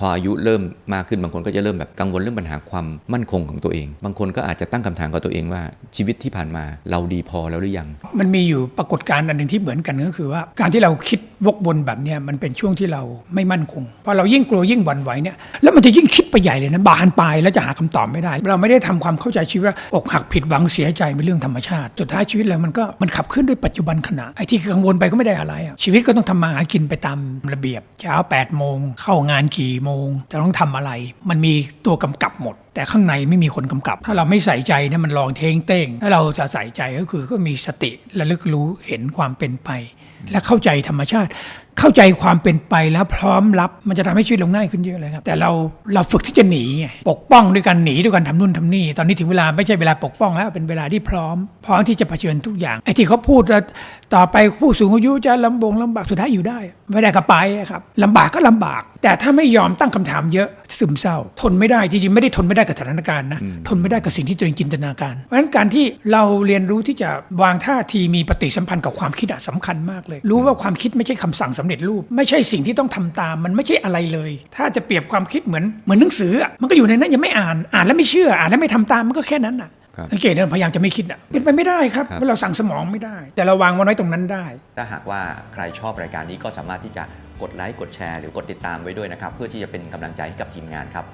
พออายุเริ่มมากขึ้นบางคนก็จะเริ่มแบบกังวลเรื่องปัญหาความมั่นคงของตัวเอง บางคนก็อาจจะตั้งคำถามกับตัวเองว่าชีวิตที่ผ่านมาเราดีพอแล้วหรือยัง มันมีอยู่ปรากฏการณ์อันหนึ่งที่เหมือนกันก็คือว่า การที่เราคิดวกวนแบบนี้มันเป็นช่วงที่เราไม่มั่นคงพอเรายิ่งกลัวยิ่งหวั่นไหวเนี่ยแล้วมันจะยิ่งคิดไปใหญ่เลยนะบานปลายแล้วจะหาคำตอบไม่ได้ เราไม่ได้ทำความเข้าใจชีวิตว่าอกหักผิดหวังเสียใจเป็นเรื่องธรรมชาติสุดท้ายชีวิตเรามันก็มันขับเคลื่อนด้วยปัจจุบันขณะไอ้ที่กังวลไปก็ไม่ได้อะไรอะชีวิตก็ต้องทำมาหากินไปตามระเบียบเช้า8ปดโมงเข้างานกี่โมง จะต้องทำอะไร มันมีตัวกำกับหมด แต่ข้างในไม่มีคนกำกับ ถ้าเราไม่ใส่ใจเนี่ยมันลองเทงเต้ง ถ้าเราจะใส่ใจก็คือก็มีสติระลึกรู้เห็นความเป็นไป และเข้าใจธรรมชาติ เข้าใจความเป็นไปแล้วพร้อมรับมันจะทำให้ชีวิตเราง่ายขึ้นเยอะเลยครับ แต่เราเราฝึกที่จะหนีไงปกป้องด้วยการหนีด้วยการทำนู่นทำนี่ ตอนนี้ถึงเวลาไม่ใช่เวลาปกป้องแล้วเป็นเวลาที่พร้อม พร้อมที่จะเผชิญทุกอย่างไอ้ที่เขาพูดว่าต่อไปผู้สูงอายุจะลำบงลำบากสุดท้ายอยู่ได้ ไม่ได้ก็ไปอะครับลำบากก็ลำบาก แต่ถ้าไม่ยอมตั้งคำถามเยอะซึมเศร้า ทนไม่ได้จริงๆไม่ได้ทนไม่ได้กับสถานการณ์นะทนไม่ได้กับสิ่งที่ตัวเองจินตนาการ เพราะฉะนั้นการที่เราเรียนรู้ที่จะวางท่าทีมีปฏิสัมพันธ์กับความคิดอะสำคัญมากเลย รู้ว่าความคิดไม่ใช่คำสั่งสำเร็จรูป ไม่ใช่สิ่งที่ต้องทำตาม มันไม่ใช่อะไรเลย ถ้าจะเปรียบความคิดเหมือนเหมือนหนังสืออะมันก็อยู่ในนั้นยังไม่อ่านอ่านแล้วไม่เชื่ออ่านแล้วไม่ทำตามมันก็แค่นั้นน่ะครับสังเกตนะพยายามจะไม่คิดอะเป็นไปไม่ได้ครับครับเพราะเราสั่งสมองไม่ได้ แต่เราวางมันไว้ตรงนั้นได้ ถ้าหากว่าใครชอบรายการนี้ก็สามารถที่จะกดไลค์กดแชร์หรือกดติดตามไว้ด้วยนะครับ เพื่อที่จะเป็นกำลังใจให้กับทีมงานครับ